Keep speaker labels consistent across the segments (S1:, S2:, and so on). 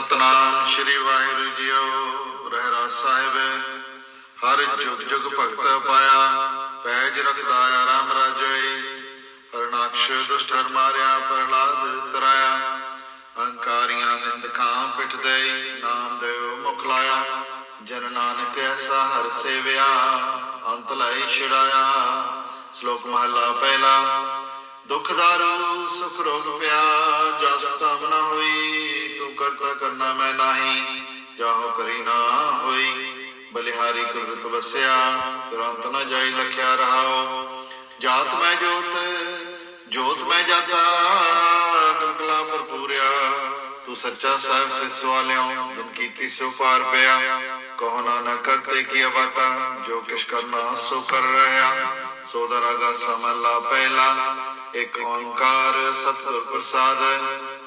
S1: ਸਤਨਾਮ ਸ੍ਰੀ ਵਾਹਿਗੁਰੂ ਜੀਓ। ਰਹਿਰਾ ਸਾਹਿਬ, ਹਰ ਜੁਗ ਜੁਗ ਭਗਤ ਪਾਇਆ, ਪੈਜ ਰਖਦਾ ਆਰਾਮ ਰਾਜੋਈ ਹਰਨਾਕਸ਼ ਦੁਸ਼ਟਰ ਮਾਰਿਆ, ਪ੍ਰਹਲਾਦ ਤਰਾਇਆ। ਅਹੰਕਾਰੀਆਂ ਨਿੰਦਕਾਂ ਪਿੱਠ ਦੇਈ ਨਾਮ ਦੇਵ ਮੁਖ ਲਾਇਆ। ਜਨ ਨਾਨਕ ਐਸਾ ਹਰ ਸੇਵਿਆ, ਅੰਤ ਲੈ ਛਿੜਾਇਆ ਸ਼ਲੋਕ ਮਹਲਾ ਪਹਿਲਾ, ਦੁਖ ਦਾਰੂ ਸੁਖ ਰੋਗ ਪਿਆ, ਜਸ ਤਮ ਹੋਈ ਕਰਨਾ ਮੈਂ ਨਹੀਂ ਜਾਹੋ ਕਰੀ ਨਾ ਹੋਈ ਬਲਿਹਾਰੀ ਕੁਦਰਤ ਵਸਿਆ ਤੁਰੰਤ ਨਾ ਜਾਈ ਲਖਿਆ ਰਹਾਓ ਜਾਤ ਮੈਂ ਜੋਤ ਜੋਤ ਮੈਂ ਜਾਤਾ ਕਲਾ ਭਰਪੂਰਿਆ ਤੂੰ ਸੱਚਾ ਸਾਹਿਬ ਸੇ ਸਵਾਲਿਓ ਜਿਨ ਕੀਤੀ ਸੋ ਪਾਰ ਪਿਆ ਕਹੋ ਨਾਨਕ ਕਰਤੇ ਕੀ ਬਾਤਾਂ ਜੋ ਕਿਛ ਕਰਨਾ ਸੋ ਕਰ ਰਹਾ ਸੋ ਦਰਾਗਾ ਸਮਲਾ ਪਹਿਲਾ ਇੱਕ ਓੰਕਾਰ ਸਤਿਗੁਰ ਪ੍ਰਸਾਦ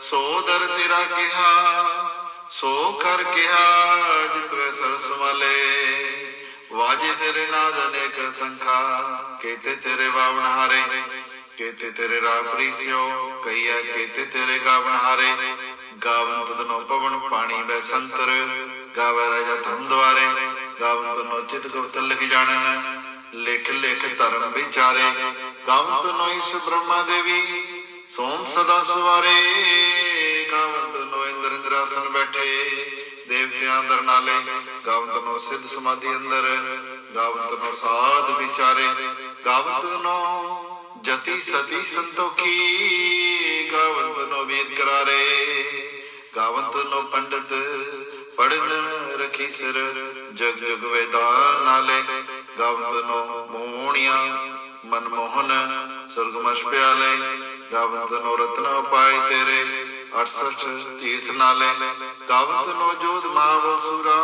S1: ਸੋ ਦਰ ਤੇਰਾ ਕਿਹਾ ਸੋ ਕਰ ਕਿਹਾ ਜਿਤਵੇ ਸਰਸ ਵਾਲੇ, ਵਾਜੇ ਤੇਰੇ ਨਾਦ ਅਨੇਕ ਸੰਖਾ, ਕੇਤੇ ਤੇਰੇ ਬਾਵਨ ਹਾਰੇ, ਕੇਤੇ ਤੇਰੇ ਰਾਗ ਪ੍ਰੀਸਿਓ ਕਈਆ ਕੇਤੇ ਤੇਰੇ ਗਾਵਨ ਹਾਰੇ। ਗਾਵਨ ਤਦਨੋ ਪਵਨ, ਪਾਣੀ ਬੈ ਸੰਤਰ, ਗਾਵੇ ਰਾਜਾ ਧਨ ਦੁਆਰੇ। ਗਾਵਨ ਤਨੋ ਚਿਤ ਗੁਪਤ ਲਿਖ ਜਾਣਨ, ਲਿਖ ਲਿਖ ਧਰਮ ਵਿਚਾਰੇ। ਗਾਵਨ ਤਨੋ ਇਸ ਬ੍ਰਹਮਾ ਦੇਵੀ, ਸੋਮ ਸਦਾ ਸਵਾਰੇ। ਇੰਦਰ ਬੈਠੇ, ਦੇਵਤਿਆਂ ਅੰਦਰ ਨਾਲੇ ਗਾਵਨ ਤਨੋ ਸਿੱਧ ਸਮਾਧੀ ਅੰਦਰ ਗਾਵਨ ਤਨੋ ਸਾਧ ਵਿਚਾਰੇ ਗਾਵਨ ਤਨੋ ਜਤੀ ਸਤੀ ਸੰਤੋਖੀ ਗਾਵਨ ਤਨੋ ਵੀਰ ਕਰਾਰੇ ਗਾਵਨ ਤਨੋ ਪੰਡਤ ਪੜਨ ਰਖੀ ਸਿਰ, ਜਗ ਜਗ ਵੇਦਾਂ ਨਾਲੇ, ਗਾਵੰਤ ਨੂੰ ਮੋਹਣੀਆਂ, ਮਨਮੋਹਨ, ਸੁਰਗਮਸ਼ ਪਿਆਲੇ, ਗਾਵੰਤ ਨੂੰ ਰਤਨ ਪਾਏ ਤੇਰੇ 68 ਤੀਰਥ ਨਾਲੇ ਗਾਵਨ ਤਨੋ ਜੋਧ ਮਾਵ ਸੁਰਾ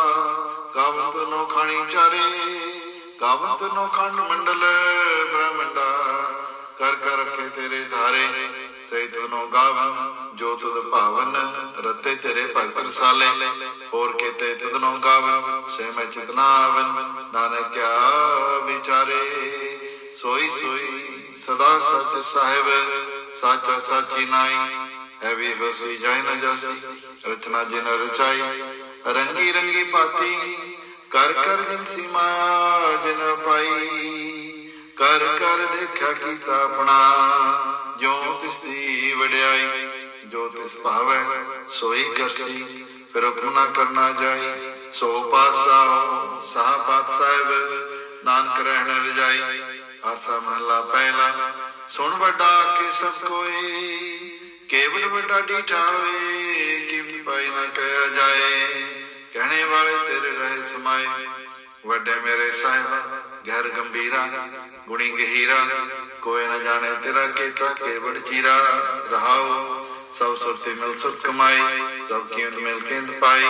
S1: ਗਾਵਨ ਤਨੋ ਖਾਣੀ ਚਾਰੇ ਗਾਵਨ ਤਨੋ ਖੰਡ ਮੰਡਲ ਬ੍ਰਹਮੰਡਾ, ਕਰ ਕਰ ਰਖੇ ਤੇਰੇ ਧਾਰੇ ਸਹਿ ਤਨੋ ਗਾਵਨ ਜੋ ਤੁਧ ਭਾਵਨ, ਰਤੇ ਤੇਰੇ ਭਗਤ ਰਸਾਲੇ, ਹੋਰ ਕੀਤੇ ਤਦਨੋ ਗਾਵਨ ਸੇ ਮੈਂ ਚਿਤਨਾਵਨ ਨਾਨਕ ਕਿਆ ਵਿਚਾਰੇ। ਸੋਈ ਸੋਈ ਸਦਾ ਸਚ ਸਾਹਿਬ, ਸਾਚਾ ਸਾਚੀ ਨਾਈ ਹੈ ਵੀ ਜਾਇ ਨਾ ਜਾਸੀ, ਰਚਨਾ ਜਿਨ ਰਚਾਈ, ਰੰਗੀ ਰੰਗੀ ਪਾਤੀ, ਕਰ ਕਰ ਜਿਨ ਸੀਮਾ ਜਿਨ ਪਾਈ, ਕਰ ਕਰ ਦੇਖਿਆ ਕੀਤਾ ਆਪਣਾ, ਜੋ ਤਿਸ ਦੀ ਵਡਿਆਈ, ਜੋ ਤਿਸ ਭਾਵੈ, ਸੋਈ ਕਰਸੀ ਫਿਰ ਹੁਕਮ ਕਰਨਾ ਜਾਈ, ਸੋ ਪਾਸਾ ਸਾਹ ਪਾਤ ਸਾਹਿਬ ਨਾਨਕ ਰਹਿਣ ਰਜਾਈ, ਆਸਾ ਮਹਲਾ ਪਹਿਲਾ, ਸੁਣ ਵੱਡਾ ਕੇ ਸਭ ਕੋਏ। ਕੇਵਲ ਵੱਡਾ ਡੀਠਾ ਹੋਏ ਕਿਵੇਂ ਪਾਈ ਨਾ ਕਹਿਆ ਜਾਏ। ਕਹਿਣੇ ਵਾਲੇ ਤੇਰੇ ਰਹੇ ਸਮਾਏ। ਵੱਡੇ ਮੇਰੇ ਸਾਹਿਬ, ਘਰ ਗੰਭੀਰਾ, ਗੁਣੀ ਗਹੀਰਾ। ਕੋਈ ਨਾ ਜਾਣੇ ਤੇਰਾ ਕੀਤਾ ਕੇਵਲ ਚੀਰਾ। ਰਹਾਓ, ਸਭ ਸੁਰਤੀ ਮਿਲ ਸੁਖ ਕਮਾਈ, ਸਭ ਕੀਮਤ ਮਿਲ ਕੇਂਦ ਪਾਈ।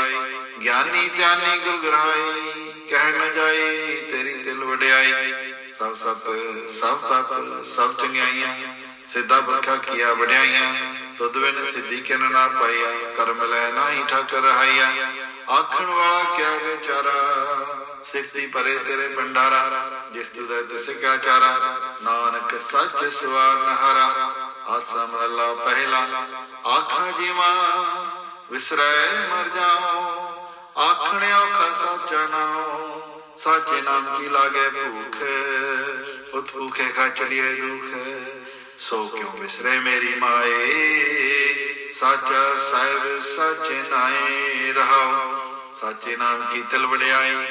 S1: ਗਿਆਨੀ ਧਿਆਨੀ ਗੁਰ ਗਰਾਈ ਕਹਿ ਨ ਜਾਈ ਤੇਰੀ ਦਿਲ ਵਡਿਆਈ। ਸਭ ਸਤ, ਸਭ ਤਤ, ਸਭ ਚੰਗਿਆਈਆਂ, ਸਿੱਧਾ ਬਰਖਾ ਕੀਆ ਵਡਿਆਈਆਂ। ਤੁਧ ਬਿਨ ਸਿੱਧੀ ਕਿਨ ਨਾ ਪਾਈਆ ਕਰਮ ਲੈ ਨਾਹੀ ਠਾਕਰ ਰਹਾਈਆ ਆਖਣ ਵਾਲਾ ਕਿਆ ਵਿਚਾਰਾ ਸਿੱਖੀ ਪਰੇ ਤੇਰੇ ਭੰਡਾਰਾ, ਜਿਸ ਤੁਧੈ ਤਿਸ ਕਿਆ ਚਾਰਾ। ਨਾਨਕ ਸੱਚ ਸਵਾਰ ਨਹਾਰਾ ਆਸਾ ਮਹਲਾ ਪਹਿਲਾ। ਆਖਾਂ ਜੀਵਾ, ਵਿਸਰੈ ਮਰ ਜਾਉ। ਆਖਣੇ ਔਖਾ ਸੱਚਾ ਨਾਉ, ਸਾਚੇ ਨਾਮ ਕੀ ਲਾਗੇ ਭੂਖ। ਉਤ ਭੂਖੇ ਖਾ ਚਲੀਏ ਦੁਖ। ਸੋ ਕਿਉ ਵਿਸਰੇ ਮੇਰੀ ਮਾਏ? ਸਾਚਾ ਸਾਹਿਬ ਸਾਚੇ ਨਾਏ ਰਹਾਉ ਸਾਚੇ ਨਾਮ ਕੀ ਤਿਲ ਵਡਿਆਈ?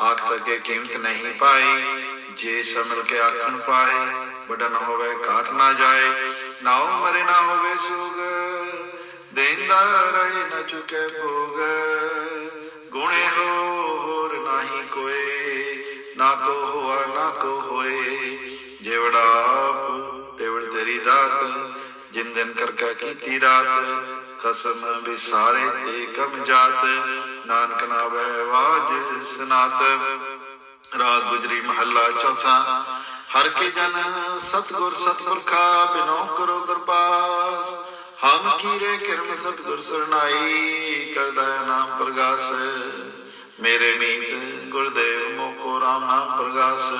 S1: ਆਖ ਤੱਕੇ ਕੀਮਤ ਨਹੀਂ ਪਾਈ। ਜੇ ਸਮਲ ਕੇ ਆਖਣ ਪਾਏ ਬੜਾ ਨਾ ਹੋਵੇ, ਘਾਟ ਨਾ ਜਾਏ। ਨਾਉ ਮਰੇ, ਨਾ ਹੋਵੇ ਸੁਗ। ਦੇਂਦਾ ਰਹੇ ਨਾ ਚੁਕੇ ਭੋਗ। ਗੁਣੇ ਹੋਰ ਨਹੀਂ ਕੋਏ। ਨਾ ਕੋ ਹੋਆ, ਨਾ ਕੋ ਤੇਰੀ ਜਿਨ ਦਿਨ ਕਰਕਾ ਕੀਤੀ ਰਾਤ, ਖਸਮ ਵਿਸਾਰੇ ਤੇ ਕਮ ਜਾਤ, ਨਾਨਕ ਨਾਵੇ ਵਾਜ ਸਨਾਤ ਰਾਗ ਗੁਜਰੀ ਮਹੱਲਾ ਚੌਥਾ, ਹਰ ਕੇ ਜਨ ਸਤਗੁਰ ਸਤਪੁਰਖਾ ਬਿਨੋ ਕਰੋ ਕਿਰਪਾਸ। ਹਮ ਕੀਰੇ ਕਿਰਮ ਸਤਗੁਰ ਸਰਨਾਈ ਕਰਦਾ ਨਾਮ ਪ੍ਰਗਾਸ। ਮੇਰੇ ਮੀਤ ਗੁਰਦੇਵ ਮੋਕੋ ਰਾਮ ਨਾਮ ਪ੍ਰਗਾਸ।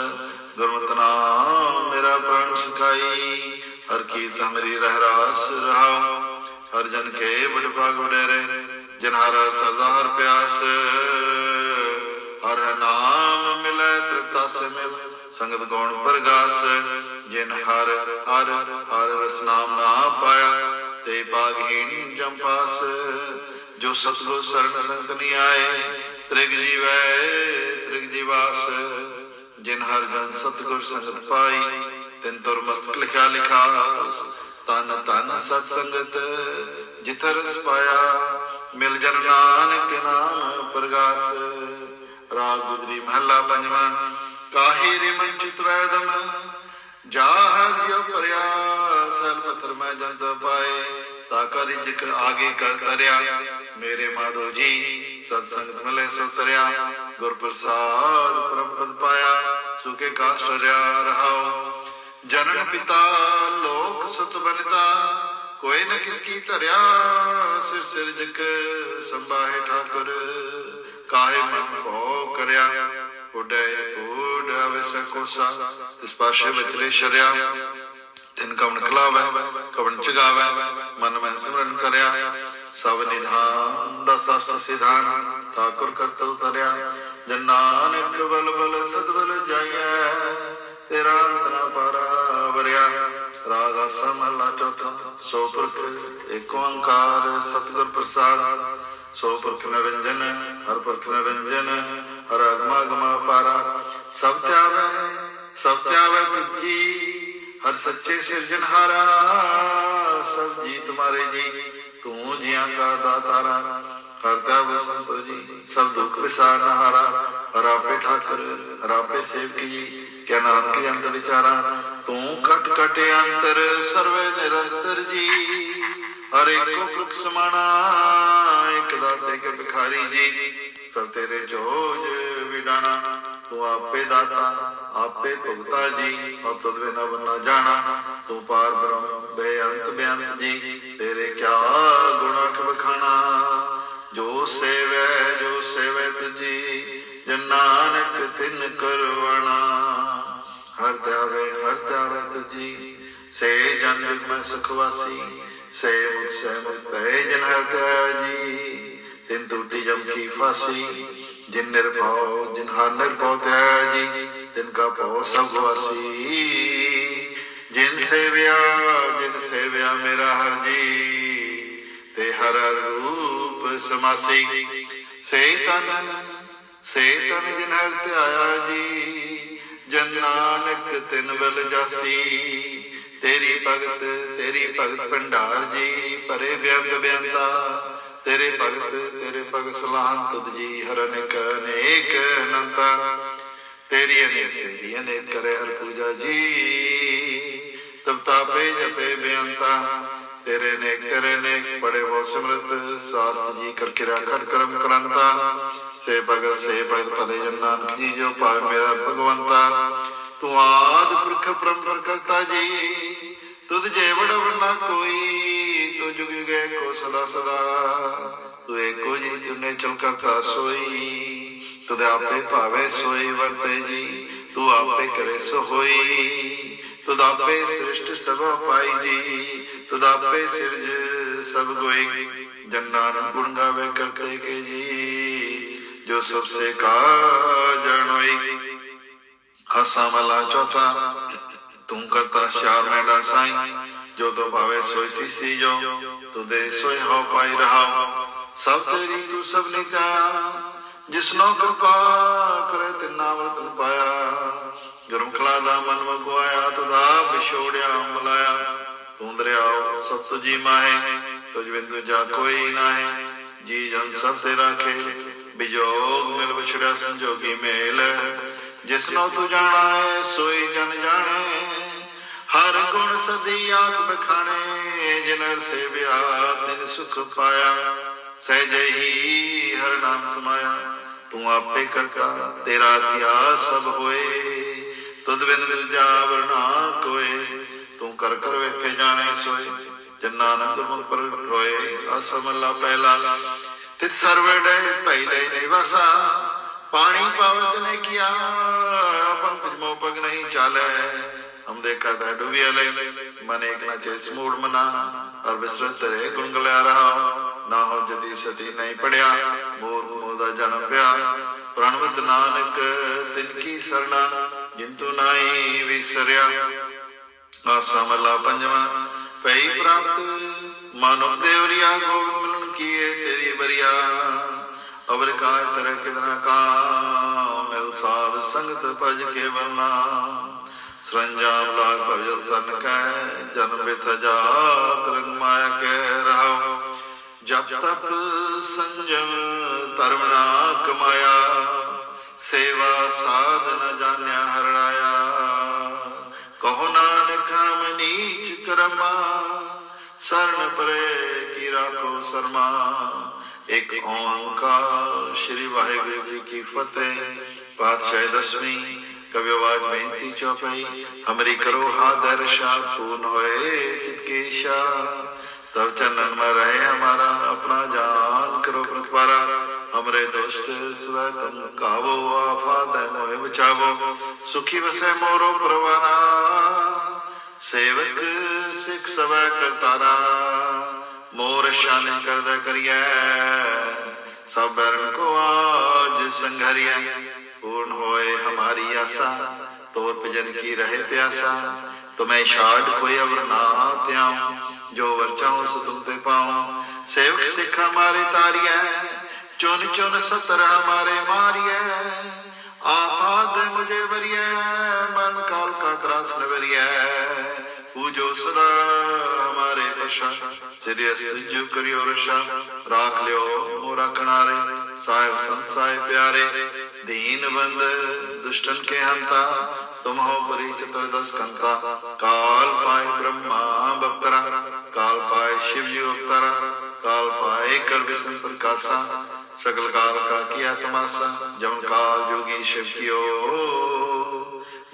S1: ਗੁਰਮਤਿ ਨਾਮ ਮੇਰਾ ਪ੍ਰਾਣ ਸੁਖਾਈ। ਹਰ ਕੀਰਤ ਮੇਰੀ ਰਹਿ ਰਾਸ ਰਹਾਉ। ਹਰ ਜਨ ਕੇ ਬੜ ਭਾਗ ਵਡੇਰੇ ਜਿਨ ਹਰ ਹਰ ਪਿਆਸ। ਹਰ ਨਾਮ ਮਿਲੈ ਤ੍ਰਿਪਤਾ ਮਿਲ, ਸੰਗਤ ਗੌਣ ਪ੍ਰਗਾਸ। ਜਿਨ ਹਰ ਹਰ ਹਰ ਰਸ ਨਾਮ ਨਾ ਪਾਇਆ, ਤੇ ਭਾਗਹੀਣ ਜਮ ਪਾਸ। ਜੋ ਸਤਗੁਰ ਸਰਣ ਸੰਗਤ ਨਹੀਂ ਆਏ, ਤ੍ਰਿਗ ਜੀਵੈ, ਤ੍ਰਿਗ ਜੀਵਾਸ। ਜਿਨ ਹਰ ਜਨ ਸਤਗੁਰ ਸੰਗਤ ਪਾਈ ਤਿੰਨ ਤੁਰ ਮਸਤਕ ਲਿਖਿਆ ਲਿਖਾਸ ਤਨ ਤਨ ਸਤ ਸੰਗਤ ਜਿਥ ਰਸ ਪਾਇਆ ਮਿਲ ਜਨ ਨਾਨਕ ਨਾਮ ਪ੍ਰਗਾਸ। ਰਾਗ ਗੁਜਰੀ ਮਹੱਲਾ ਪੰਜਵਾਂ, ਕਾਹੀ ਰੇ ਮੰਚਿਤ ਵੈਦਮ, ਜਾਹ ਜਿਉ ਪਰਿਆ ਸਲ ਪਤਰ ਮੈਂ ਜੰਤ ਪਾਏ, ਤਾ ਕਰ ਜਿਕ ਆਗੇ ਕਰ ਤਰਿਆ। ਮੇਰੇ ਮਾਧੋ ਜੀ ਸਤ ਸੰਗਤ ਮਿਲੇ ਸੋ ਤਰਿਆ। ਗੁਰ ਪ੍ਰਸਾਦ ਪਰਮ ਪਦ ਪਾਇਆ, ਸੁਖੇ ਕਾਸ਼ਟ ਰਿਆ ਰਹਾਉ ਜਨਨ ਪਿਤਾ, ਲੋਕ ਸੁਤ ਬਨਤਾ, ਕੋਈ ਨ ਕਿਸ ਕੀ ਧਰਿਆ, ਸਿਰ ਸਿਰ ਸੰਭਾਹੇ ਠਾਕੁਰ, ਕਾਹੇ ਮਨ ਭੋ ਕਰਿਆ, ਉਡੈ ਉਡ ਆਵੇ ਸਕੋਸਾ ਤਿਸ ਪਾਸ਼ੇ ਵਿਚਰੇ ਸ਼ਰਿਆ, ਤਿਨ ਕਵਣ ਖਲਾਵੈ, ਕਵਣ ਚਗਾਵੈ, ਮਨ ਮੈਂ ਸਿਮਰਨ ਕਰਿਆ, ਸਭ ਨਿਧਾਨ ਦਾ ਸਸਤ ਸਿਧਾਨ, ਠਾਕੁਰ ਕਰਤਲ ਤਰਿਆ ਜਨ ਨਾਨਕ ਬਲ ਬਲ ਸਤਬਲ ਜਾਈਐ ਤੇਰਾ ਅੰਤਰਾ ਪਾਰਾ ਵਰਿਆ। ਰਾਗ ਆਸਾ ਮਹਲਾ ਚੌਥਾ। ਸੋ ਪੁਰਖ, ਏਕ ਓੰਕਾਰ, ਸਤਿਗੁਰ ਪ੍ਰਸਾਦ। ਸੋ ਪੁਰਖ ਨਿਰੰਜਨ, ਹਰ ਪੁਰਖ ਨਿਰੰਜਨ, ਹਰ ਅਗਮਾ ਗਮਾ ਪਾਰਾ। ਸਭ ਧਿਆਵੈ ਸਭ ਧਿਆਵੈ ਤੁਜੀ ਹਰ ਸੱਚੇ ਸਿਰਜਨਹਾਰਾ ਸਭ ਜੀ ਤੁਮਾਰੇ ਜੀ, ਤੂੰ ਜੀਆਂ ਕਾ ਦਾਤਾਰਾ। ਹਰ ਧਿਆਵੈ ਸੰਤੋ ਜੀ, ਸਭ ਦੁੱਖ ਵਿਸਾਰ ਹਾਰਾ। ਹਰ ਆਪੇ ਠਾਕਰ, ਹਰ ਆਪੇ ਸੇਵਕ ਜੀ ਕਿਆ ਨਾਨਕ ਅੰਤ ਵਿਚਾਰਾ ਤੂੰ ਕਟ ਕਟ ਅੰਤਰ ਸਰਵੇ ਨਿਰੰਤਰ ਜੀ। ਹਰ ਇੱਕੋ ਪੁਰਖ ਸਮਾਣਾ ਇੱਕ ਦਾਤੇ ਕੇ ਭਿਖਾਰੀ ਜੀ। ਸਭ ਤੇਰੇ ਜੋਜ ਵਿਡਾਣਾ ਤੂੰ ਆਪੇ ਦਾਤਾ ਆਪੇ ਭੁਗਤਾ ਜੀ। ਔ ਤੁਧ ਬਿਨਾ ਬੰਨਾ ਜਾਣਾ ਤੂੰ ਪਾਰ ਬ੍ਰਹਮ ਬੇਅੰਤ ਬੇਅੰਤ ਜੀ। ਤੇਰੇ ਕਿਆ ਗੁਣਾ ਕਬਖਾਣਾ ਜੋ ਸੇਵੈ ਜੋ ਸੇਵੈ ਤੁਜੀ ਜਨ ਨਾਨਕ ਤਿਨ ਕਰਵਣਾ। ਹਰ ਧਿਆਵੇ ਹਰ ਧਿਆਵੇ ਤੁਜੀ ਸੇ ਜਨ ਜਗ ਮੈਂ ਸੁਖ ਵਾਸੀ, ਸੇ ਮੁਖ ਸੇ ਮੁਖ ਪੈ ਜਨ ਹਰ ਧਿਆ ਜੀ। ਤਿਨ ਟੂਟੀ ਜਮ ਕੀ ਫਾਸੀ, ਜਿਨ ਨਿਰਭਉ, ਜਿਨ ਹਰ ਨਿਰਭਉ ਧਿਆ ਜੀ। ਤਿਨ ਕਾ ਭਉ ਸਭ ਵਾਸੀ। ਜਿਨ ਸੇਵਿਆ ਜਿਨ ਸੇਵਿਆ ਮੇਰਾ ਹਰ ਜੀ। ਤੇ ਹਰ ਹਰ ਰੂਪ ਸਮਾਸੀ। ਸੇ ਤਨ ਸੇ ਤਨ ਜਿਨ ਹਰ ਧਿਆਇਆ ਜੀ। ਜਨ ਨਾਨਕ ਤਿਨ ਬਲ ਜਾਸੀ। ਤੇਰੀ ਭਗਤ ਤੇਰੀ ਭਗਤ ਭੰਡਾਰ ਜੀ, ਭਰੇ ਬਿਆੰਤ ਬਿਆੰਤਾ। ਤੇਰੇ ਭਗਤ ਤੇਰੇ ਭਗਤ ਸਲਾਨ ਤੁਧ ਜੀ ਹਰ ਅਨੇਕ ਅਨੇਕ ਤੇਰੀ ਅਨੇਕ ਤੇਰੀ ਅਨੇਕ ਕਰੇ ਹਰ ਪੂਜਾ ਜੀ। ਤਬ ਤਾਪੇ ਜਪੇ ਬਿਆੰਤਾ। ਤੇਰੇ ਨੇ ਕਰੇ ਨੇ ਪੜੇ ਬਹੁ ਸਿਮਰਤ। ਸਾਸਤ ਜੀ ਕਰ ਕਿਰਿਆ ਖੜ ਕਰਮ ਕਰੰਤਾ। ਸੇ ਭਗਤ ਸੇ ਭਗਤ ਭਲੇ ਜਨ ਨਾਨਕ ਜੀ ਜੋ ਭਾਵੇਂ ਮੇਰਾ ਭਗਵੰਤਾ। ਤੂੰ ਆਦ ਪੁਰਖ ਪਰੰਪਰ ਕਰਤਾ ਜੀ, ਤੁਧ ਜੇ ਵਡ ਵਰਨਾ ਕੋਈ, ਤੂੰ ਜੁਗ ਗਏ ਕੋ ਸਦਾ ਸਦਾ। ਤੂੰ ਏਕੋ ਜੀ, ਤੁਨੇ ਚਲ ਕਰਤਾ ਸੋਈ, ਤੁਧ ਆਪੇ ਭਾਵੇ ਸੋਈ ਵਰਤੇ ਜੀ, ਤੂੰ ਆਪੇ ਕਰੇ ਸੋ ਹੋਈ ਤੁਧ ਆਪੇ ਸ੍ਰਿਸ਼ਟ ਸਭ ਪਾਈ ਜੀ, ਤੁਧ ਆਪੇ ਸਿਰਜ ਸਭ ਗੋਈ ਜਨਾਂ ਗੁਣ ਗਾਵੇ ਕਰਤੇ ਕੇ ਜੀ। ਜੋ ਸਭ ਸੇ ਕਾ ਜਾਣੋਈ ਹਸਾ ਮਲਾ ਚੌਥਾ, ਤੂੰ ਕਰਤਾ ਸ਼ਾਰ ਮੈਡਾ ਸਾਈ। ਜੋ ਤੋ ਭਾਵੇ ਸੋਈ ਤੀਸੀ ਜੋ, ਤੂੰ ਦੇ ਸੋਈ ਹੋ ਪਾਈ ਰਹਾ ਸਭ ਤੇਰੀ ਤੂੰ ਜਿਸਨੋ ਕਿਰਪਾ ਕਰੇ ਤਿਨਾ ਵਰਤਨ ਪਾਇਆ। ਗਰਮ ਦਾ ਮਨ ਮਗਵਾਇਆ ਤੁਦਾ ਵਿਛੋੜਿਆ, ਮਲਾਇਆ। ਤੂੰ ਦਰਿਆਓ ਸਭ ਤੁਜੀ ਮਾਏ ਤੁਝ ਬਿੰਦੂ ਜਾ ਕੋਈ ਨਾਹੀ। ਜੀ ਜਨ ਸਭ ਤੇਰਾ ਖੇਲ ਬਿਜੋਗ ਮਿਲ ਵਿਛੜਿਆ ਸੰਜੋਗੀ ਮੇਲ। ਜਿਸਨੋ ਤੂੰ ਜਾਣਾ ਹੈ ਸੋਈ ਜਨ ਜਾਣੇ। ਹਰ ਗੁਣ ਸਦੀ ਆਖ ਬਖਾਣੇ, ਜਿਨ ਸੇਵਿਆ ਤਿਨ ਸੁਖ ਪਾਇਆ। ਸਹਿਜੇ ਹੀ ਹਰ ਨਾਮ ਸਮਾਇਆ, ਤੂੰ ਆਪੇ ਕਰਤਾ, ਤੇਰਾ ਕਿਆ ਸਭ ਹੋਏ। ਤੁਧ ਬਿਨ ਦਿਲ ਜਾਵਰ ਨਾ ਕੋਏ, ਤੂੰ ਕਰ ਕਰ ਵੇਖੇ ਜਾਣੇ ਸੋਏ। ਜਨਾ ਆਨੰਦ ਮੁਖ ਪਰ ਹੋਏ ਅਸਮਲਾ ਪਹਿਲਾ। ਤਿਤ ਸਰਵੜੇ ਪਹਿਲੇ ਵਸਾ। ਪਾਣੀ ਪਾਵਤ ਨੇ ਕੀਆ ਪੰਕਜ ਮੋ ਪਗ ਨਹੀਂ ਚਾਲੇ। ਹਮ ਦੇਖਾ ਤਾ ਡੁਬਿਆ ਲੈ ਮਨ ਇੱਕ ਨਾ ਚੇ ਸਮੂੜ ਮਨਾ ਔਰ ਬਿਸਰਤ ਰੇ ਗੁਣ ਰਹਾ। ਨਾ ਹੋ ਜਦੀ ਸਤੀ ਨਹੀਂ ਪੜਿਆ ਮੂਰਖ ਮੋਹ ਜਨਮ ਪਿਆ। ਪ੍ਰਣਵਤ ਨਾਨਕ, ਤਿਨ ਕੀ ਸਰਣਾ, ਜਿੰਤੂ ਨਾਹੀ ਵਿਸਰਿਆ। ਆਸਾ ਮਹਲਾ ਪੰਜਵਾਂ ਪਈ ਪ੍ਰਾਪਤ ਮਾਨਵ ਦੇਵਰੀਆ ਗੋਬਿੰਦ ਮਿਲਣ ਕੀਏ ਤੇਰੀ ਬਰੀਆ ਅਵਰ ਕਾਇ ਤਰ ਕਿਦਨਾ ਕਾ ਮਿਲ ਸਾਧ ਸੰਗਤ ਭਜ ਕੇ ਵਰਨਾ। ਸਰੰਜਾਮ ਲਾਗ ਭਜਲ ਤਨ ਕੈ ਜਨਮ ਬਿਥ ਜਾਤ ਰੰਗ ਮਾਇਆ ਕੈ ਰਹਾਉ। ਜਪ ਤਪ ਸੰਜਮ ਧਰਮ ਨਾ ਕਮਾਇਆ ਸੇਵਾ ਸਾਧਨ ਜਾਣਿਆ ਹਰਣਾਇਆ ਕਹੋ ਨਾਨਕ ਹਮ ਨੀਚ ਕਰਮਾ, ਸ਼ਰਨ ਪਰੇ ਕੀ ਰਾਖੋ ਸਰਮਾ। ایک اوانکار شری واحر جی کی فتح پادشاہ دسمی، کبھی آواز محنتی چوپائی، ہمری کرو آدر شاہ پون ہوئے چت کے شاہ۔ تب چندن میں رہے ہمارا اپنا جان، کرو پرتپارا ہمرے دوست سدا تم کہو آفات ہے موہ بچاو سکھی بسے مورو پروانا، سیوک سکھ سبا کرتارا मोर शान करद करिए सबरन को आज संघरिया पूर्ण होए हमारी आशा तोर भजन की रहे प्यासा तुम्हें शाड कोई अवर ना त्याऊं जो वर चाहूं सो तुम ते पाऊं सेवक सिख हमारे तारिया चुन चुन सतर हमारे मारिया आपाद मुझे वरिया मन काल का त्रास न वरिया પૂજો સદા મારે પશા સિરિયસ ત્રીજું કર્યો રશા રાખ લ્યો મોરા કણારે સાહેબ સંસાય પ્યારે દીન બંધ દુષ્ટન કે હંતા તુમહો પરિચિત દસ કંતા કાલ પાય બ્રહ્મા બક્તરા કાલ પાય શિવજી બક્તરા काल पाए कर विसंसर कासा सकल काल का किया तमाशा जम काल जोगी शिव की ओर कियो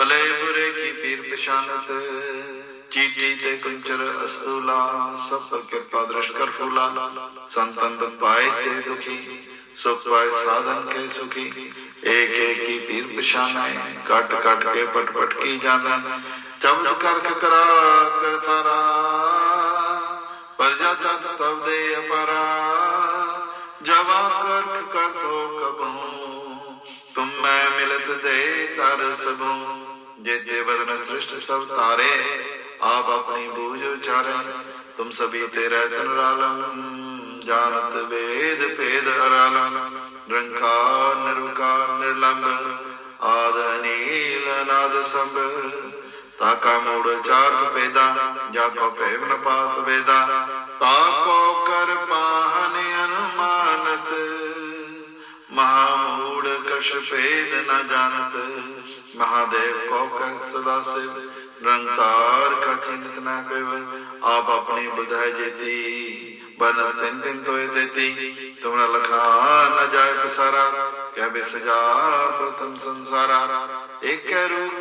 S1: پلے برے کی پیر پشانت چیٹی تے کنچر استولا سب پر کرپا درشکر فولا سنتند پائے تے دکھی، سکھ پائے سادن کے سکھی۔ ایک ایک کی پیر پشانائے کٹ کٹ کے پٹ پٹ کی جانا چبد کر ککرا کرتا را پر جا جاتا تب دے اپارا۔ جواب کر کر تو کب ہوں؟ ਮੈਂ ਮਿਲਤ ਦੇ ਤਰ ਸਭੂ ਜੇਤੇ ਬਦਨ ਸ੍ਰਿਸ਼ਟ ਸਭ ਤਾਰੇ ਆਪ ਆਪਣੀ ਬੂਝ ਉਚਾਰਨ ਤੁਮ ਸਭੀ ਤੇਰਾ ਤਨ ਰਾਲਮ ਜਾਣਤ ਵੇਦ ਭੇਦ ਅਰਾਲਮ ਰੰਕਾਰ ਨਿਰਵਕਾਰ ਨਿਰਲੰਭ ਆਦ ਅਨੀਲ ਅਨਾਦ ਸਭ ਤਾਕਾ ਮੂੜ ਚਾਰਤ ਪੈਦਾ ਜਪ ਭੇਵ ਨ ਪਾਤ ਵੇਦਾ। ਤਾਕੋ ਕਰ ਪਾਹਨ ਅਨੁਮਾਨਤ ਮਹਾਮੂ ਕਸ਼ ਭੇਦ ਨ ਜਾਣਤ, ਮਹਾਦੇਵ ਕੋ ਕਹਿ ਸਦਾ ਸਿਵ ਰੰਕਾਰ ਕਾ ਚਿੰਤ ਨ ਪੇਵ, ਆਪ ਆਪਣੀ ਬੁਧਾਇ ਜੇਤੀ ਬਨ ਤਿਨ ਤਿਨ ਤੋਏ ਦੇਤੀ ਤੁਮਰਾ ਲਖਾ ਨ ਜਾਏ ਪਸਾਰਾ ਕਹਿ ਬੇ ਸਜਾ ਪ੍ਰਥਮ ਸੰਸਾਰਾ। ਏਕ ਰੂਪ,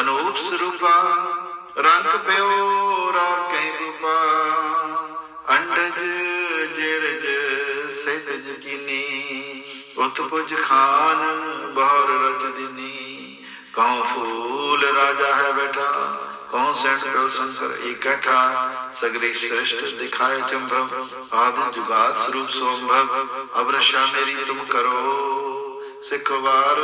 S1: ਅਨੂਪ ਸਰੂਪਾ, ਰੰਗ ਪਿਓ ਰਾਮ ਕੈ ਰੂਪਾ, ਅੰਡਜ, ਜਿਰਜ ਸਿਧ ਜਕੀਨੀ ਉਤ ਪੁਜ ਖਾਨ ਬਹਰ ਰਚ ਦਿਨੀ। ਕਉ ਫੂਲ ਰਾਜਾ ਹੈ ਬੈਠਾ ਕਉ ਸੈਂਟ ਸੰਸਰ ਇਕਠਾ। ਸਗਰੀ ਸ੍ਰਿਸ਼ਟ ਦਿਖਾਏ ਚੰਭਵ, ਆਦਿ ਜੁਗਾਤ ਸਰੂਪ ਸੋਮਭਵ ਅਵਰਸ਼ਾ ਮੇਰੀ ਤੁਮ ਕਰੋ। ਸਿੱਖ ਵਾਰ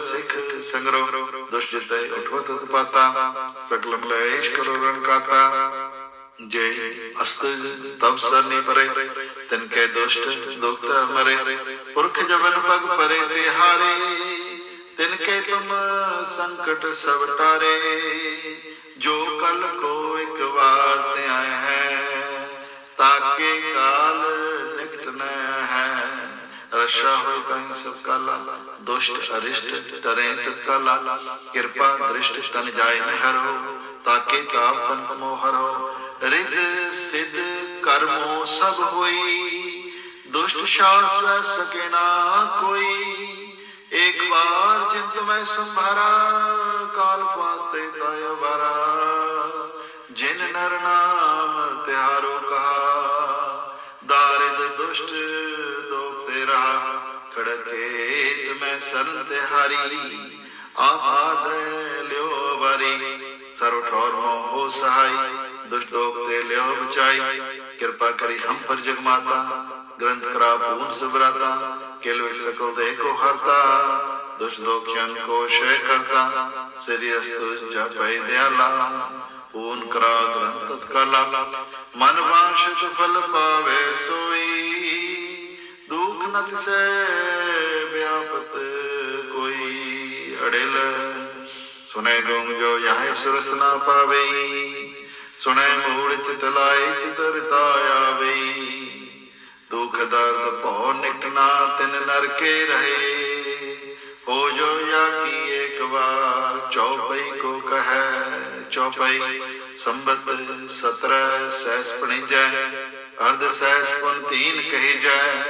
S1: ਸਿੱਖ ਸੰਗਰੋ, ਦੁਸ਼ਟ ਜਿਤੈ ਉਠਵਤ ਤਪਾਤਾ ਸਕਲ ਮਲੇਸ਼ ਕਰੋ ਰਣ ਕਾਤਾ। ਜੇ ਅਸਤ ਤਬ ਸਰਨੀ ਪਰੇ, ਤਨ ਕੇ ਦੁਸ਼ਟ ਦੁਖਤ ਮਰੇ। ਪੁਰਖ ਜਵਨ ਪਗ ਪਰੇ ਤੇ ਹਾਰੇ ਤਿਨ ਕੇ ਤੁਮ ਸੰਕਟ ਸਭ ਟਾਰੇ ਜੋ ਕਲ ਕੋ ਇੱਕ ਵਾਰ ਤੇ ਆਏ ਹੈ, ਤਾਕੇ ਕਾਲ ਨਿਕਟ ਨ ਹੈ। ਰਸ਼ਾ ਹੋਇ ਕਹੀਂ ਸਭ ਕਾਲਾ, ਦੁਸ਼ਟ ਅਰਿਸ਼ਟ ਡਰੇ ਤਤਕਾਲਾ। ਕਿਰਪਾ ਦ੍ਰਿਸ਼ਟ ਤਨ ਜਾਏ ਨ ਹਰੋ ਤਾਕੇ ਤਾਪ ਤਨ ਮੋਹ ਰਿਦ ਸਿਧ ਕਰਮੋ ਸਭ ਹੋਈ। ਦੁਸ਼ਟ ਸ਼ਾਸ ਸਕੇ ਨਾ ਕੋਈ। ਇੱਕ ਵਾਰ ਜਿਨ ਤੁਮੈ ਸੰਭਾਰਾ, ਕਾਲ ਫਾਸਤੇ ਤਾਇ ਬਾਰਾ ਜਿਨ ਨਰ ਨਾਮ ਤਿਹਾਰੋ ਕਹਾ, ਦਾਰਿਦ ਦੁਸ਼ਟ ਦੋਖ ਤੇਰਾ। ਖੜਕੇ ਤੁਮੈ ਸਰਨ ਤਿਹਾਰੀ ਆਦ ਲਿਓ ਵਾਰੀ। ਸਰਵ ਹੋ ਸਹਾਈ। ਦੁਸ਼ਟ ਦੋਖ ਤੇ ਲਿਓ ਬਚਾਈ ਕਿਰਪਾ ਕਰੀ ਹਮ ਪਰ ਜਗ ਮਾਤਾ ਗ੍ਰੰਥ ਕਰਾ ਪੂਨ ਸਬਰਾਤਾ ਕਿਲ ਵਿਕ ਸਕਲ ਦੇ ਕੋ ਹਰਤਾ ਦੁਸ਼ਟ ਦੋਖਿਆਂ ਕੋ ਸ਼ੈ ਕਰਤਾ ਸਿਰਿ ਅਸਤੁ ਜਪੈ ਦਿਆਲਾ ਪੂਨ ਕਰਾ ਗ੍ਰੰਥ ਤਤਕਾਲਾ ਮਨ ਵਾਂਛਿਤ ਫਲ ਪਾਵੇ ਸੋਈ ਦੁਖ ਨ ਤਿਸੈ ਵਿਆਪਤ ਕੋਈ ਅੜਿਲ ਸੁਨੇ ਗੁੰਗ ਜੋ ਯਾਹੇ ਸੁਰਸ ਨਾ ਪਾਵੇ ਸੁਨੇ ਮੂੜ ਚਿਤ ਲਾਏ ਚਿਤਰਤਾ ਆਵੇ ਦੁਖ ਦਰਦ ਭਉ ਨਿਕਟਣਾ ਤਿਨ ਨਰਕੇ ਰਹੇ। ਹੋ ਜੋ ਯਾ ਕੀ ਇੱਕ ਵਾਰ, ਚੌਪਈ ਕੋ ਕਹੈ, ਚੌਪਈ ਸੰਬਤ 17 ਸੈਸ ਪਣੀਜੈ, ਅਰਧ ਸੈਸ ਪੁਨ ਤੀਨ ਕਹੀ ਜੈ।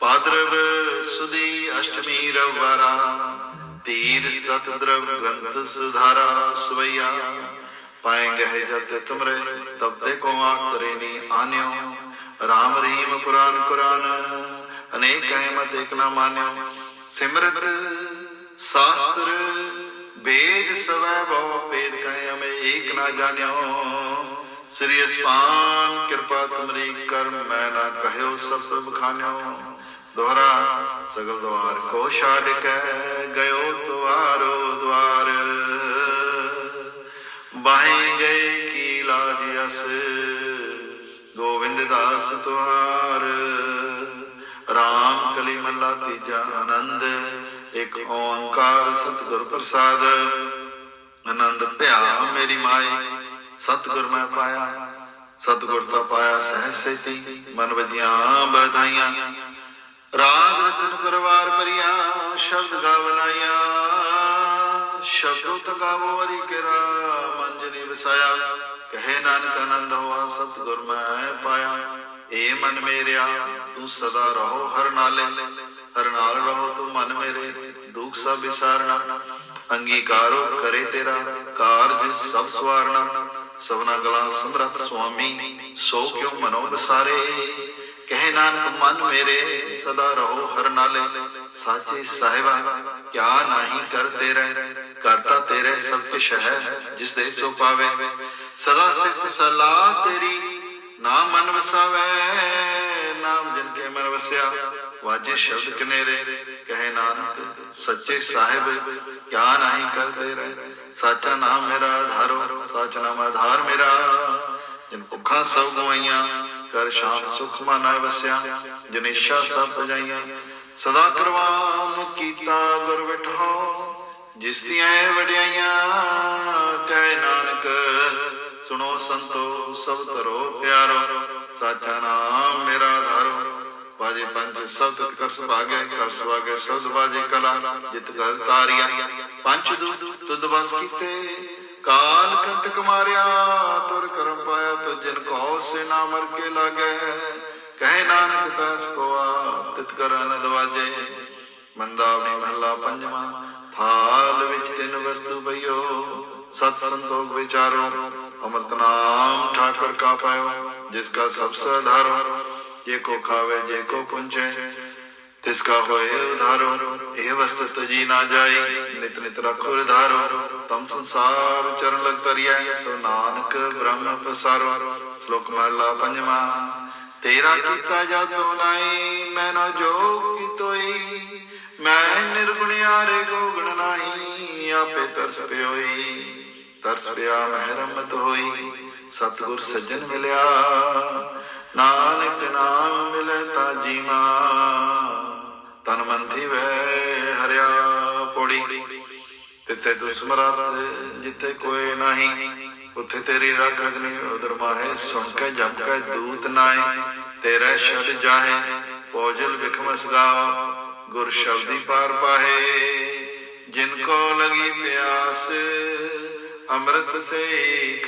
S1: ਪਾਦਰਵ ਸੁਦੀ ਅਸ਼ਟਮੀ ਰਵਾਰਾ ਤੀਰ ਸਤ ਦਰਵ ਗ੍ਰੰਥ ਸੁਧਾਰਾ ਸਵਈਆ। ਪਾਏਂਗੇ ਹੈ ਜਬ ਤੁਮਰੇ, ਤਬ ਤੇ ਕੋ ਆਖ ਤਰੇ ਨੀ ਆਨਿਓ। ਰਾਮ ਰਹੀਮ ਕੁਰਾਨ ਕੁਰਾਨ, ਅਨੇਕ ਹੈ ਮਤ ਇੱਕ ਨਾ ਮਾਨਿਓ। ਸਿਮਰਤ, ਸ਼ਾਸਤਰ ਵੇਦ ਸਵੈ ਬਹੁ ਭੇਦ ਕਹਿ ਹਮੇ ਏਕ ਨਾ ਜਾਣਿਓ। ਸ੍ਰੀ ਅਸਮਾਨ ਕਿਰਪਾ ਤੁਮਰੀ ਕਰ ਮੈਂ ਨਾ ਕਹਿਓ, ਸਭ ਸਭ ਖਾਨਿਓ ਦੋਹਰਾ, ਸਗਲ ਦਵਾਰ ਕੋ ਛਾੜ ਕੇ ਗਇਓ ਬਾਹੀਂ ਗਏ ਕੀ ਲਾਜ ਅਸ? ਗੋਬਿੰਦ ਦਾਸ ਤੁਹਾਰ। ਰਾਮ ਕਲੀ ਮੱਲਾ ਤੀਜਾ ਆਨੰਦ। ਇੱਕ ਓੰਕਾਰ ਸਤਿਗੁਰ ਪ੍ਰਸਾਦ। ਆਨੰਦ ਭਿਆ ਮੇਰੀ ਮਾਈ। ਸਤਿਗੁਰ ਮੈਂ ਪਾਇਆ। ਸਤਿਗੁਰ ਤਾਂ ਪਾਇਆ ਸਹਿ ਸੇਤੀ। ਮਨ ਵਜੀਆਂ ਬਧਾਈਆਂ। ਰਾਗ ਰਤਨ ਪਰਵਾਰ ਪਰਿਆ ਸ਼ਬਦ ਗਾਵਨਾਇਆ ਸ਼ਬਦੋ ਤ ਗਾਵੋ ਵਰੀ ਕਿਰਾ ਮਨ ਜਨੀ ਵਸਾਇਆ ਕਹੇ ਨਾਨਕ ਆਨੰਦ ਹੋਆ ਸਤਿਗੁਰ ਮੈਂ ਪਾਇਆ ਏ ਮਨ ਮੇਰਿਆ ਤੂੰ ਸਦਾ ਰਹੋ ਹਰ ਨਾਲੇ ਹਰ ਨਾਲ ਰਹੋ ਤੂੰ ਮਨ ਮੇਰੇ ਦੁੱਖ ਸਭ ਵਿਸਾਰਣਾ ਅੰਗੀਕਾਰੋ ਕਰੇ ਤੇਰਾ ਕਾਰਜ ਸਭ ਸਵਾਰਣਾ ਸਭਨਾ ਗਲਾ ਸਮਰਥ ਸੁਆਮੀ ਸੋ ਕਿਉ ਮਨੋ ਵਿਸਾਰੇ ਕਹੇ ਨਾਨਕ ਮਨ ਮੇਰੇ ਸਦਾ ਰਹੋ ਹਰ ਨਾਲੇ ਸਾਚੇ ਸਾਹਿਬਾ ਕਿਆ ਨਹੀਂ ਕਰ ਤੇਰੇ ਕਰਤਾ ਤੇਰੇ ਸਭ ਕੁਛ ਹੈ, ਜਿਸ ਦੇ ਸੋ ਪਾਵੇ। ਸਦਾ ਸਿਫਤ ਸਲਾਹ ਤੇਰੀ, ਨਾਮ ਮਨ ਵਸਾਵੇ। ਨਾਮ ਜਿਨ ਕੇ ਮਨ ਵਸਿਆ, ਵਾਜੇ ਸ਼ਬਦ ਕਨੇਰੇ। ਕਹੇ ਨਾਨਕ, ਸੱਚੇ ਸਾਹਿਬ, ਕਿਆ ਨਹੀਂ ਕਰ ਤੇਰੇ ਸਾਚਾ ਨਾਮ ਮੇਰਾ ਆਧਾਰੋ ਸਾਚਾ ਨਾਮ ਆਧਾਰ ਮੇਰਾ। ਜਿਨ ਭੁੱਖਾਂ ਸਭ ਗਵਾਈਆਂ ਕਰ ਸ਼ਾਂਤ ਸੁਖ ਮਾਨਾ ਵਸਿਆ। ਜਿਨ ਸਭ ਪਜਾਈਆਂ, ਸਦਾ ਕਰਵਾਨ ਕੀਤਾ ਗੁਰ ਵਿਠਾਓ ਜਿਸ ਦੀਆਂ ਇਹ ਵਡਿਆਈਆਂ, ਕਹਿ ਨਾਨਕ, ਸੁਣੋ ਸੰਤੋ, ਸਭ ਤਰੋ ਪਿਆਰੋ, ਸਾਚਾ ਨਾਮ ਮੇਰਾ ਧਰੋ। ਬਾਜੇ ਪੰਜ ਸਬਦ ਕਰ ਸੁਭਾਗੇ ਕਰ ਸੁਭਾਗੇ ਸਬਦ ਬਾਜੇ ਕਲਾ, ਜਿਤ ਘਰ ਤਾਰੀਆ। ਪੰਜ ਦੁੱਧ ਤੁਧ ਬਸ ਕੀਤੇ, ਕਾਲ ਕੰਟਕ ਮਾਰਿਆ, ਤੁਰ ਕਰਮ ਪਾਇਆ ਤੋ ਜਿਨ ਕੋ ਸੇ ਨਾ ਮਰ ਕੇ ਲਾਗੇ। ਕਹੇ ਨਾਨਕ ਤਸ ਕੋ ਤਿਤ ਕਰ ਅਨੰਦ ਵਾਜੇ ਮੰਦਾ ਵੀ ਮਹਲਾ ਪੰਜਵਾਂ ਹਾਲ ਵਿੱਚ ਤਿੰਨ ਵਸਤੂ ਬਈਓ ਸਤ ਸੰਤੋਖ ਵਿਚਾਰੋ। ਅਮਰਤ ਨਾਮ ਠਾਕਰ ਕਾ ਪਾਇਓ, ਜਿਸ ਕਾ ਸਭ ਸਧਾਰੋ ਜੇ ਕੋ ਖਾਵੇ, ਜੇ ਕੋ ਪੁੰਚੇ, ਤਿਸ ਕਾ ਹੋਏ ਉਧਾਰੋ। ਇਹ ਵਸਤ ਤਜੀ ਨਾ ਜਾਈ ਨਿਤ ਨਿਤ ਰਖੋ ਉਧਾਰੋ। ਤਮ ਸੰਸਾਰ ਚਰਨ ਲਗ ਤਰੀਐ ਸੋ ਨਾਨਕ ਬ੍ਰਹਮ ਪਸਾਰੋ। ਸ਼ਲੋਕ ਮਹਲਾ ਪੰਜਵਾਂ, ਤੇਰਾ ਕੀਤਾ ਜਾਦੋ ਨਾਈ ਮੈਨੋ ਜੋ ਕੀਤੋਈ ਮੈਂ ਨਿਰਗੁਣਿਆਰੇ ਗੋਗਣ ਨਾਹੀ, ਆਪੇ ਤਰਸ ਪਿਓਈ। ਤਰਸ ਪਿਆ ਮਹਿ ਹੋਈ, ਸਤਿਗੁਰ ਸੱਜਣ ਮਿਲਿਆ। ਨਾਨਕ ਨਾਮ ਮਿਲੇ ਤਾ ਜੀਵਾ ਤਨ ਮਨ ਥੀਵੈ ਹਰਿਆ ਪੋੜੀ। ਤਿੱਥੇ ਤੂੰ ਜਿੱਥੇ ਕੋਈ ਨਹੀਂ, ਉੱਥੇ ਤੇਰੀ ਰੱਖ ਅਗਨੀ ਉਦਰ ਮਾਹੇ। ਸੁਣ ਕੇ ਜਪ ਕੇ ਦੂਤ ਨਾਏ ਤੇਰਾ ਛੱਡ ਜਾਹੇ, ਪੋਜਲ ਵਿਖਮਸ ਗਾਓ ਗੁਰ ਸ਼ਬਦੀ ਪਾਰ ਪਾਹੇ, ਜਿਨ ਕੋ ਲਗੀ ਪਿਆਸ, ਅੰਮ੍ਰਿਤ ਸੇ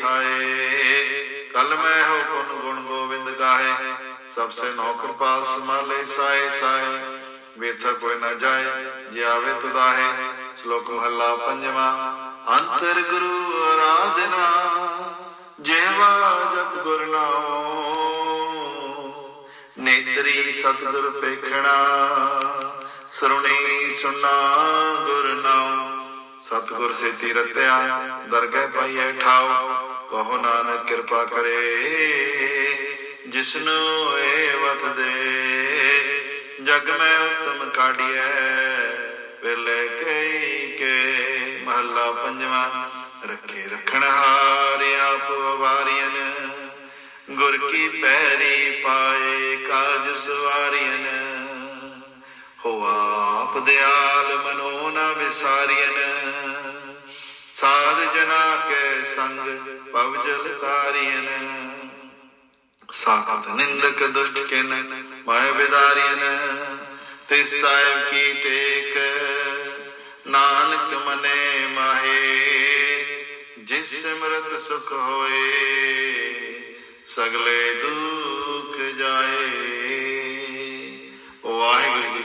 S1: ਖਾਏ। ਕਲ ਮੈਂ ਹੋ ਪੁਨ ਗੁਣ ਗੋਬਿੰਦ ਗਾਏ ਸਭ ਸੇ ਨੌ ਕਿਰਪਾਲ ਸਮਾਲੇ ਸਾਏ ਸਾਏ। ਵੇਥ ਕੋਈ ਨਾ ਜਾਏ, ਜੇ ਆਵੇ ਤੁਦਾਹੇ ਸ਼ਲੋਕ ਮਹੱਲਾ ਪੰਜਵਾਂ, ਅੰਤਰ ਗੁਰੂ ਆਰਾਧਨਾ ਜੇਵਾ ਜਪ ਗੁਰ ਨਾਮ ਨੇਤਰੀ ਸਤਿਗੁਰ ਪੇਖਣਾ ਸਰੁਣੀ ਸੁਨਾ ਗੁਰ ਨਾਮ ਸਤਿਗੁਰ ਸੇਤੀ ਰਤਿਆ ਦਰਗਹਿ ਪਾਈਐ ਠਾਉ। ਕਹੋ ਨਾਨਕ ਕਿਰਪਾ ਕਰੇ, ਜਿਸਨੂੰ ਏ ਵਤ ਦੇ। ਜਗ ਮੈਂ ਉਤਮ ਕਾਢੀਐ, ਵੇਲੇ ਕਈ ਕੇ ਮਹੱਲਾ ਪੰਜਵਾਂ। ਰੱਖੇ ਰਖਣ ਹਾਰ ਆਪ ਵਾਰੀਆਂ ਗੁਰ ਕੀ ਪੈਰੀ ਪਾਏ ਕਾਜ ਸਵਾਰੀਆਂ ਹੋ ਆਪ ਦਿਆਲ ਮਨੋ ਨ ਵਿਸਾਰੀਆਂ ਸਾਧ ਜਨਾ ਕੇ ਸੰਗ ਪਵ ਜਲ ਸਾਖਤ ਨਿੰਦਕ ਦੁਸ਼ਟ ਕਿਨ ਮਾਇ ਵਿਦਾਰੀਨ ਤੇ ਸਾਹਿਬ ਕੀ ਟੇਕ ਨਾਨਕ ਮਨੇ ਮਾਹੇ, ਜਿਸ ਸਿਮਰਤ ਸੁਖ ਹੋਏ, ਸਗਲੇ ਦੁਖ ਜਾਏ। ਵਾਹਿਗੁਰੂ